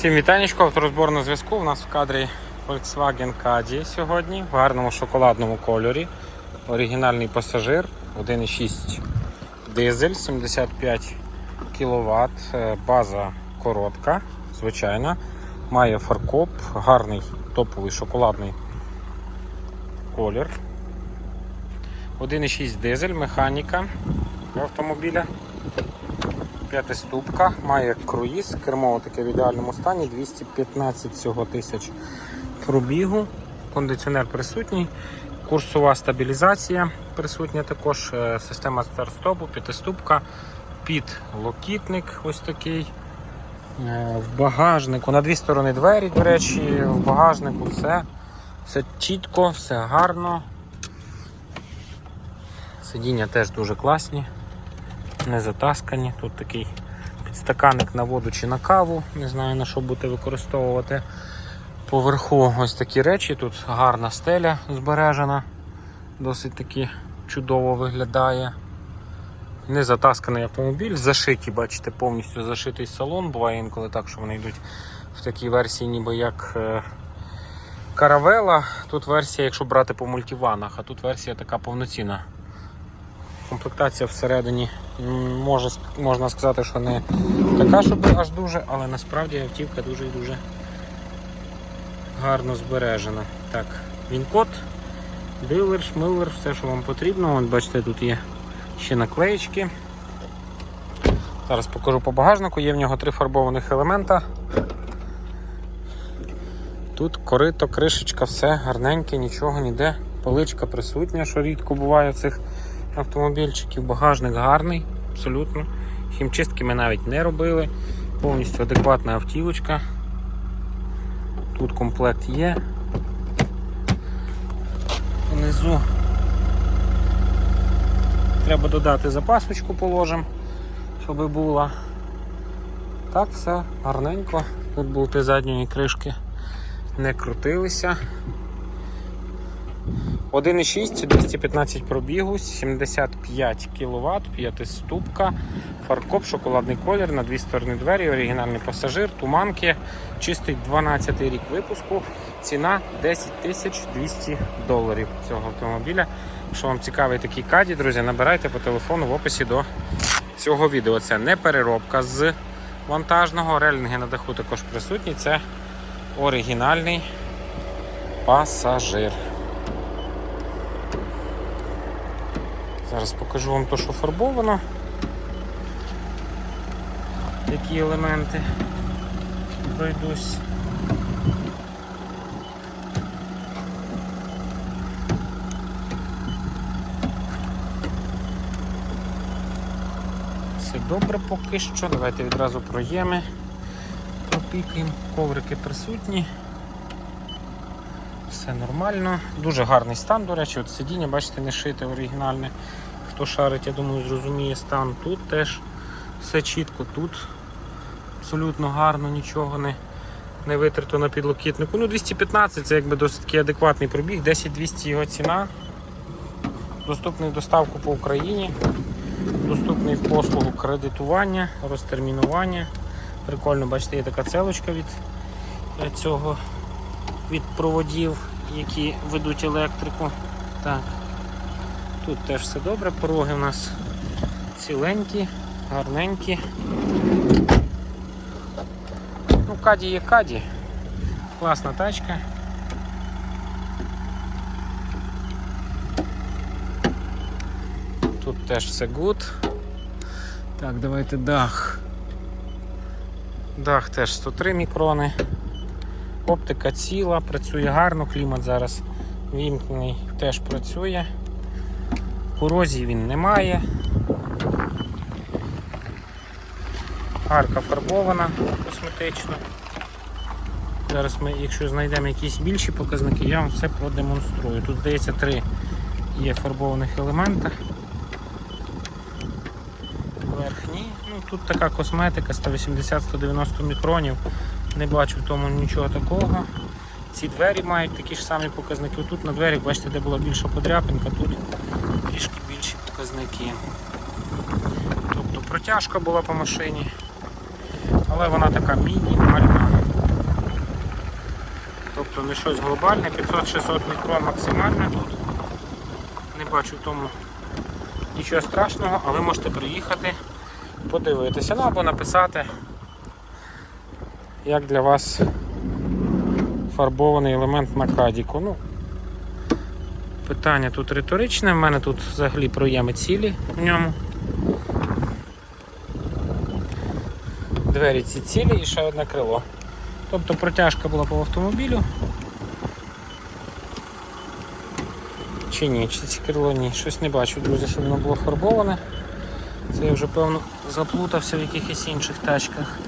Всім вітанечко, авторозбор на зв'язку. У нас в кадрі Volkswagen Caddy сьогодні в гарному шоколадному кольорі. Оригінальний пасажир 1,6 дизель, 75 кВт, е, база коротка, звичайна. Має фаркоп, гарний топовий шоколадний колір. 1,6 дизель, механіка автомобіля. П'ятиступка, має круїз, кермо таке в ідеальному стані, 215 всього тисяч пробігу, кондиціонер присутній, курсова стабілізація присутня також, е, система старт-стопу, п'ятиступка, підлокітник ось такий. Е, В багажнику на дві сторони двері, до речі, в багажнику все, все чітко, все гарно. Сидіння теж дуже класні не затаскані. Тут такий підстаканник на воду чи на каву, не знаю на що будете використовувати. Поверху ось такі речі, тут гарна стеля збережена, досить таки чудово виглядає. Не затасканий автомобіль, зашиті, бачите, повністю зашитий салон. Буває інколи так, що вони йдуть в такій версії, ніби як е, каравела. Тут версія, якщо брати по мультиванах, а тут версія така повноцінна. Комплектація всередині може, можна сказати, що не така, щоб аж дуже, але насправді автівка дуже і дуже гарно збережена. Так, він код, дилер, шмилер, все, що вам потрібно. От бачите, тут є ще наклеєчки. Зараз покажу по багажнику, є в нього три фарбованих елемента. Тут корито, кришечка, все гарненьке, нічого ніде. Поличка присутня, що рідко буває в цих автомобільчиків. Багажник гарний, абсолютно. Хімчистки ми навіть не робили. Повністю адекватна автівочка. Тут комплект є. Внизу треба додати запасочку, положимо, щоб була. Так, все гарненько. Тут болти задньої кришки не крутилися. 1,6, 215 пробігу, 75 кВт, п'ятиступка, фаркоп, шоколадний колір на дві сторони двері, оригінальний пасажир, туманки, чистий 12 рік випуску, ціна 10 тисяч 200 доларів цього автомобіля. Якщо вам цікавий такий каді, друзі, набирайте по телефону в описі до цього відео. Це не переробка з вантажного, релінги на даху також присутні. Це оригінальний пасажир. Зараз покажу вам те, що фарбовано. Які елементи пройдусь. Все добре поки що. Давайте відразу проєми. Пропікаємо, коврики присутні. Все нормально. Дуже гарний стан, до речі, от сидіння, бачите, не шите оригінальне. Хто шарить, я думаю, зрозуміє стан. Тут теж все чітко, тут абсолютно гарно, нічого не, не витерто на підлокітнику. Ну, 215 це якби досить адекватний пробіг, 10-200 його ціна. Доступний доставку по Україні, доступний в послугу кредитування, розтермінування. Прикольно, бачите, є така целочка від е, цього від проводів, які ведуть електрику. Так. Тут теж все добре, пороги у нас ціленькі, гарненькі. Ну, каді є каді. Класна тачка. Тут теж все гуд. Так, давайте дах. Дах теж 103 мікрони. Оптика ціла, працює гарно, клімат зараз вімкнений, теж працює. Корозії він не має. Арка фарбована косметично. Зараз ми, якщо знайдемо якісь більші показники, я вам все продемонструю. Тут, здається, три є фарбованих елемента. Верхній. Ну, тут така косметика 180-190 мікронів. Не бачу в тому нічого такого. Ці двері мають такі ж самі показники. Тут на дверях, бачите, де була більша подряпинка, тут трішки більші показники. Тобто протяжка була по машині, але вона така мінімальна. тобто не щось глобальне, 500-600 мікрон максимально тут. Не бачу в тому нічого страшного, а ви можете приїхати, подивитися, ну або написати, як для вас фарбований елемент на кадіку. Ну, питання тут риторичне, в мене тут взагалі проєми цілі в ньому. Двері ці цілі і ще одне крило. Тобто протяжка була по автомобілю. Чи ні, чи ці крило ні. Щось не бачу, друзі, щоб воно було фарбоване. Це я вже певно заплутався в якихось інших тачках.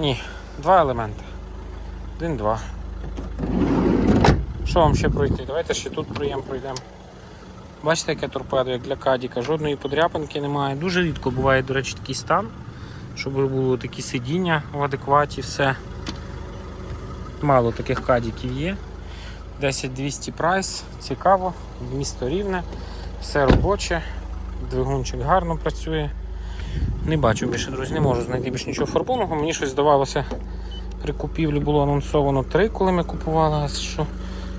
Ні, два елементи. Один-два. Що вам ще пройти? Давайте ще тут проєм пройдемо. Бачите, яке торпедо, як для кадіка, жодної подряпинки немає. Дуже рідко буває, до речі, такий стан, щоб було такі сидіння в адекваті, все. Мало таких кадіків є. 10200 прайс, цікаво, місто рівне, все робоче, двигунчик гарно працює. Не бачу більше, друзі, не можу знайти більше нічого фарбованого. Мені щось здавалося, при купівлі було анонсовано 3, коли ми купували. А що,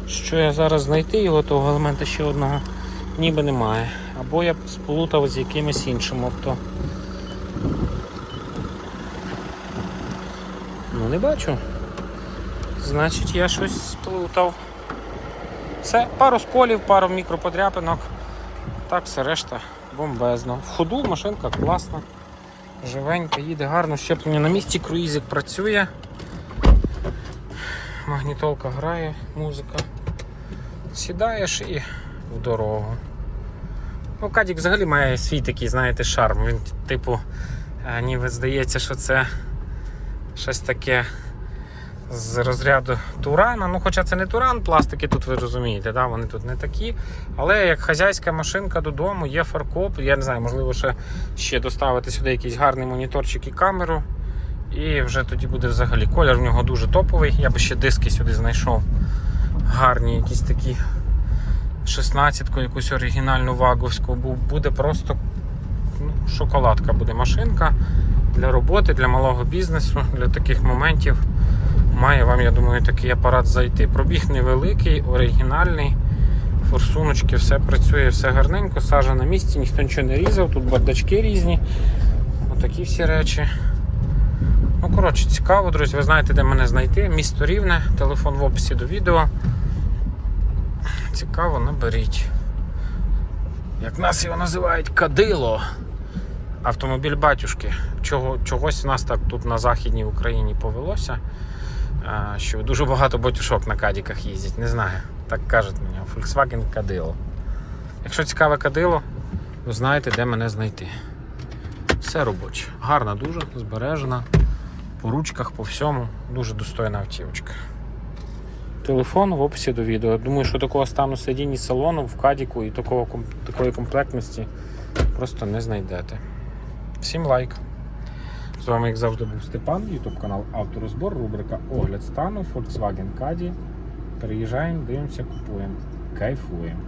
що я зараз знайти його, того елемента ще одного ніби немає. Або я сплутав з якимось іншим авто. Ну не бачу. Значить я щось сплутав. Все, пару сколів, пару мікроподряпинок. Так, все решта бомбезно. В ходу машинка класна, живенька, їде гарно, щеплення на місці, круїзик працює. Магнітолка грає, музика. Сідаєш і в дорогу. Ну, Кадік взагалі має свій такий, знаєте, шарм. Він, типу, е, ніби здається, що це щось таке з розряду Турана. Ну, хоча це не Туран, пластики тут ви розумієте, да? вони тут не такі. Але як хазяйська машинка додому, є фаркоп, я не знаю, можливо, ще, ще доставити сюди якийсь гарний моніторчик і камеру. І вже тоді буде взагалі колір в нього дуже топовий. Я би ще диски сюди знайшов. Гарні, якісь такі 16-ку, якусь оригінальну ваговську. Буде просто ну, шоколадка буде машинка для роботи, для малого бізнесу, для таких моментів. Має вам, я думаю, такий апарат зайти. Пробіг невеликий, оригінальний. Форсуночки, все працює, все гарненько, сажа на місці, ніхто нічого не різав, тут бардачки різні. Отакі всі речі. Ну, коротше, цікаво, друзі. Ви знаєте, де мене знайти. Місто Рівне, телефон в описі до відео. Цікаво, наберіть. Як нас його називають кадило. Автомобіль батюшки. Чого, чогось в нас так тут на Західній Україні повелося. Що дуже багато батюшок на кадіках їздять. Не знаю. Так кажуть мені. Volkswagen Кадило. Якщо цікаве кадило, ви знаєте, де мене знайти. Все робоче. Гарна дуже, збережена. По ручках, по всьому. Дуже достойна автівочка. Телефон в описі до відео. Думаю, що такого стану сидінь і салону в кадіку і такого, такої комплектності просто не знайдете. Всім лайк. Вами, як завжди, був Степан, YouTube канал Авторозбор, рубрика Огляд стану Volkswagen Caddy. Переїжджаємо, дивимося, купуємо. Кайфуємо.